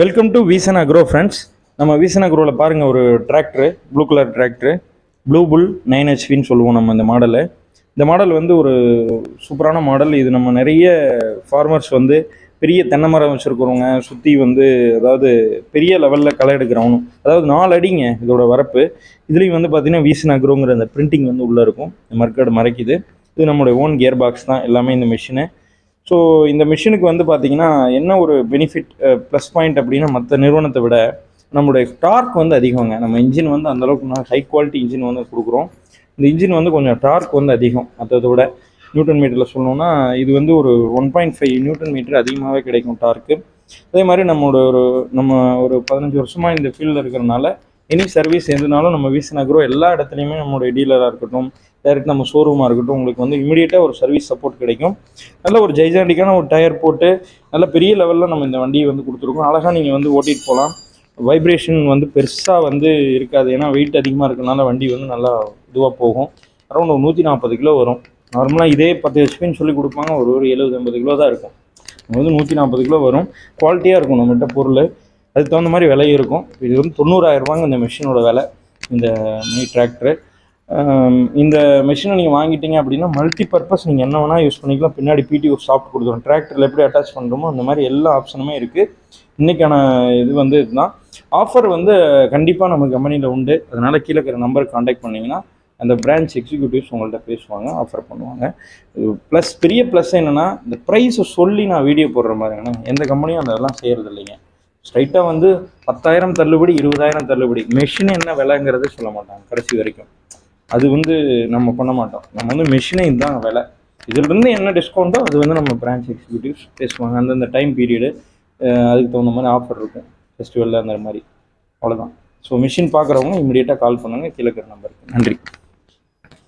Welcome to Veesan agro friends நம்ம வீசன் அக்ரோவில் பாருங்கள் ஒரு tractor blue colour tractor blue புல் நைன் ஹெச்பின்னு சொல்லுவோம் நம்ம இந்த மாடலை இந்த மாடல் வந்து ஒரு சூப்பரான மாடல் இது நம்ம நிறைய ஃபார்மர்ஸ் வந்து பெரிய தென்னை மரம் வச்சுருக்கிறவங்க சுற்றி வந்து அதாவது பெரிய லெவலில் களை எடுக்கிறவனும் அதாவது நாலு அடிங்க இதோட வரப்பு. இதுலேயும் வந்து பார்த்தீங்கன்னா வீசன் அக்ரோங்கிற அந்த பிரிண்டிங் வந்து உள்ளே இருக்கும். இந்த மறைக்குது. இது நம்மளுடைய ஓன் கியர் பாக்ஸ் தான். எல்லாமே இந்த மிஷினு ஸோ இந்த மிஷினுக்கு வந்து பார்த்தீங்கன்னா என்ன ஒரு பெனிஃபிட் ப்ளஸ் பாயிண்ட் அப்படின்னா மற்ற நிறுவனத்தை விட நம்மளுடைய டார்க் வந்து அதிகங்க. நம்ம இன்ஜின் வந்து அந்தளவுக்கு ஹை குவாலிட்டி இன்ஜின் வந்து கொடுக்குறோம். இந்த இன்ஜின் வந்து கொஞ்சம் டார்க் வந்து அதிகம். மற்றதை விட நியூட்டன் மீட்டரில் சொல்லணும்னா இது வந்து ஒரு one point five newton metre அதிகமாகவே கிடைக்கும் டார்க்கு அதே மாதிரி நம்மளோட ஒரு நம்ம ஒரு பதினஞ்சு வருஷமாக இந்த ஃபீல்டில் இருக்கிறனால எனி சர்வீஸ் எதுனாலும் நம்ம வீசன் எல்லா இடத்துலையுமே நம்மளுடைய டீலராக இருக்கட்டும் டைரக்ட் நம்ம ஷோரூமாக இருக்கட்டும் உங்களுக்கு வந்து இமீடியட்டாக ஒரு சர்வீஸ் சப்போர்ட் கிடைக்கும். நல்ல ஒரு ஜைஜாண்டிக்கான ஒரு டயர் போட்டு நல்ல பெரிய லெவலில் நம்ம இந்த வண்டியை வந்து கொடுத்துருக்கோம். அழகாக நீங்கள் வந்து ஓட்டிகிட்டு போகலாம். வைப்ரேஷன் வந்து பெருசாக வந்து இருக்காது. ஏன்னா வெயிட் அதிகமாக இருக்கனால வண்டி வந்து நல்லா இதுவாக போகும். அரௌண்ட் ஒரு நூற்றி நாற்பது கிலோ வரும். நார்மலாக இதே பத்து ஹெச்பின்னு சொல்லி கொடுப்பாங்க. ஒரு ஒரு எழுபது ஐம்பது கிலோ தான் இருக்கும். வந்து நூற்றி நாற்பது கிலோ வரும். குவாலிட்டியாக இருக்கும் நம்மகிட்ட பொருள். அதுக்கு தகுந்த மாதிரி விலை இருக்கும். இது வந்து தொண்ணூறாயிரம் ரூபாங்க இந்த மிஷினோட விலை இந்த மினி டிராக்டரு இந்த மிஷினை நீங்கள் வாங்கிட்டீங்க அப்படின்னா மல்டி பர்பஸ் நீங்கள் என்ன வேணால் யூஸ் பண்ணிக்கலாம். பின்னாடி பிடி சாஃப்ட் கொடுத்துரும். டிராக்டரில் எப்படி அட்டாச் பண்ணுறோமோ அந்த மாதிரி எல்லா ஆப்ஷனுமே இருக்குது இன்றைக்கான இது வந்து இதுதான். ஆஃபர் வந்து கண்டிப்பாக நம்ம கம்பெனியில் உண்டு. அதனால் கீழே இருக்கிற நம்பருக்கு காண்டாக்ட் பண்ணிங்கன்னா அந்த பிரான்ச் எக்ஸிக்யூட்டிவ்ஸ் உங்கள்கிட்ட பேசுவாங்க ஆஃபர் பண்ணுவாங்க. ப்ளஸ் பெரிய ப்ளஸ் என்னென்னா இந்த ப்ரைஸை சொல்லி நான் வீடியோ போடுற மாதிரிங்கன்னா எந்த கம்பெனியும் அதெல்லாம் செய்கிறது இல்லைங்க. ஸ்ட்ரைட்டாக வந்து பத்தாயிரம் தள்ளுபடி இருபதாயிரம் தள்ளுபடி. மெஷின் என்ன விலைங்கிறத சொல்ல மாட்டாங்க கடைசி வரைக்கும். அது வந்து நம்ம பண்ண மாட்டோம். நம்ம வந்து மெஷினே இதுதான் விலை. இதிலிருந்து என்ன டிஸ்கவுண்ட்டோ அது வந்து நம்ம பிரான்ச் எக்ஸிக்யூட்டிவ்ஸ் பேசுவாங்க. அந்தந்த டைம் பீரியடு அதுக்கு தகுந்த மாதிரி ஆஃபர் இருக்கும். ஃபெஸ்டிவலில் அந்த மாதிரி. அவ்வளோதான் ஸோ மிஷின் பார்க்குறவங்க இமீடியட்டாக கால் பண்ணுங்கள் கீழே நம்பருக்கு நன்றி.